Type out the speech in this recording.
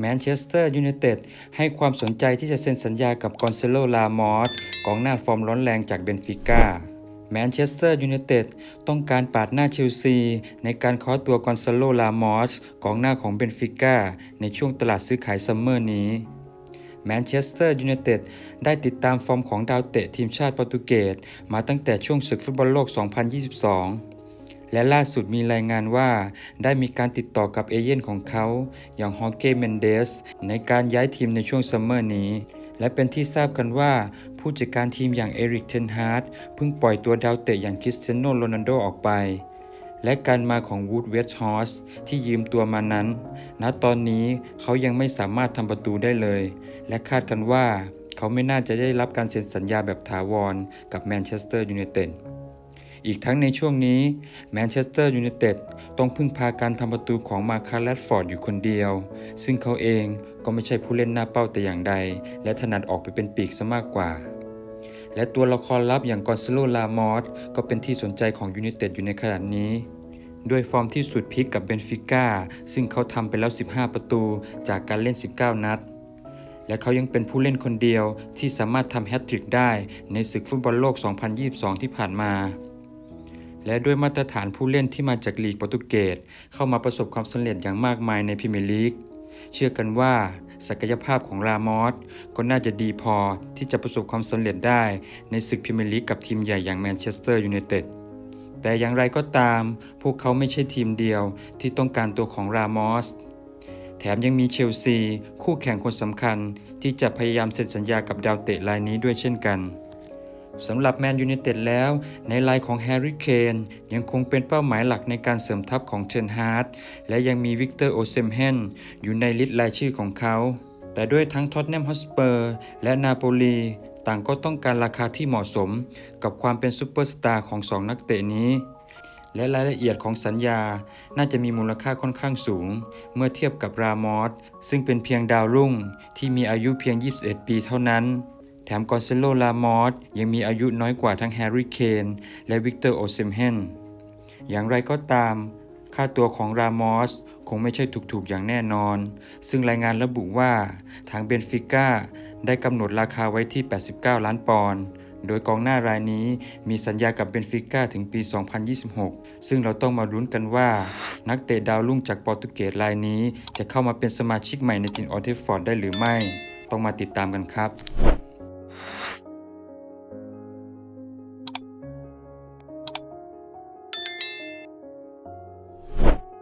แมนเชสเตอร์ยูไนเต็ดให้ความสนใจที่จะเซ็นสัญญากับกอนเซโลลามอสกองหน้าฟอร์มร้อนแรงจากเบนฟิก้าแมนเชสเตอร์ยูไนเต็ดต้องการปาดหน้าเชลซี ในการคว้าตัวกอนเซโลลามอสกองหน้าของเบนฟิก้าในช่วงตลาดซื้อขายซัมเมอร์นี้แมนเชสเตอร์ยูไนเต็ดได้ติดตามฟอร์มของดาวเตะทีมชาติโปรตุเกสมาตั้งแต่ช่วงศึกฟุตบอลโลก 2022 และล่าสุดมีรายงานว่าได้มีการติดต่อกับเอเย่นของเขา อย่างฮอเก้เมนเดส ในการย้ายทีมในช่วงซัมเมอร์นี้ และเป็นที่ทราบกันว่า ผู้จัดการทีมอย่างเอริกเทนฮาร์ดเพิ่งปล่อยตัวดาวเตะอย่างคริสเตียโนโรนัลโดออกไป และการมาของวูดเวสฮอสที่ยืมตัวมานั้น ณตอนนี้เขายังไม่สามารถทำประตูได้เลย และคาดกันว่า เขาไม่น่าจะได้รับการเซ็นสัญญาแบบถาวรกับแมนเชสเตอร์ยูไนเต็ด อีกทั้งในช่วงนี้แมนเชสเตอร์ยูไนเต็ดต้องพึ่งพาการทำประตูของมาคาร์แรดฟอร์ดอยู่คนเดียว ซึ่งเขาเองก็ไม่ใช่ผู้เล่นหน้าเป้าแต่อย่างใด และถนัดออกไปเป็นปีกซะมากกว่า และตัวละครลับอย่างกอนซาโลลามอสก็เป็นที่สนใจของยูไนเต็ดอยู่ในขณะนี้ด้วยฟอร์มที่สุดพลิกกับเบนฟิก้าซึ่งเขาทำไปแล้ว 15 ประตูจากการเล่น 19 นัด และเขายังเป็นผู้เล่นคนเดียวที่สามารถทำแฮตทริกได้ในศึกฟุตบอลโลก 2022 ที่ผ่านมา และด้วยมาตรฐานผู้เล่นที่มาจากลีกโปรตุเกสเข้ามาประสบความสำเร็จอย่างมากมายในพรีเมียร์ลีก เชื่อกันว่า ศักยภาพของรามอสก็น่าจะดีพอที่จะประสบความสำเร็จได้ในศึกพรีเมียร์ลีกกับทีมใหญ่อย่างแมนเชสเตอร์ยูไนเต็ดแต่อย่างไรก็ตาม พวกเขาไม่ใช่ทีมเดียวที่ต้องการตัวของรามอสแถมยังมีเชลซี คู่แข่งคนสำคัญที่จะพยายามเซ็นสัญญากับดาวเตะรายนี้ด้วยเช่นกัน สำหรับแมนยู i นเต็ดแล้ว ในลน์ของแฮร์รี่เคนยังคงเป็นเป้าหมายหลักในการเสริมทัพของเทนฮาร์ดและยังมีวิกเตอร์โอเซมเฮนอยู่ในลิสต์รายชื่อของเขา แต่ด้วยทั้งท็อตแนมฮอสเปอร์และนาโปลีต่างก็ต้องการราคาที่เหมาะสมกับความเป็นซูเปอร์สตาร์ของสองนักเตะนี้ และรายละเอียดของสัญญาน่าจะมีมูลค่าค่อนข้างสูง เมื่อเทียบกับรามอสซึ่งเป็นเพียงดาวรุ่งที่มีอายุเพียง 21 ปีเท่านั้น แถมกอนเซโลลามอสยังมีอายุน้อยกว่าทั้งแฮร์รี่เคนและวิกเตอร์โอเซมเฮนอย่างไรก็ตาม ค่าตัวของรามอสคงไม่ใช่ถูกๆอย่างแน่นอน ซึ่งรายงานระบุว่า ทางเบนฟิก้าได้กำหนดราคาไว้ที่ 89 ล้านปอนด์โดยกองหน้ารายนี้มีสัญญากับเบนฟิก้าถึงปี 2026 ซึ่งเราต้องมาลุ้นกันว่า นักเตะดาวรุ่งจากโปรตุเกสรายนี้ จะเข้ามาเป็นสมาชิกใหม่ในทีมออเทฟฟอร์ดได้หรือไม่ ต้องมาติดตามกันครับ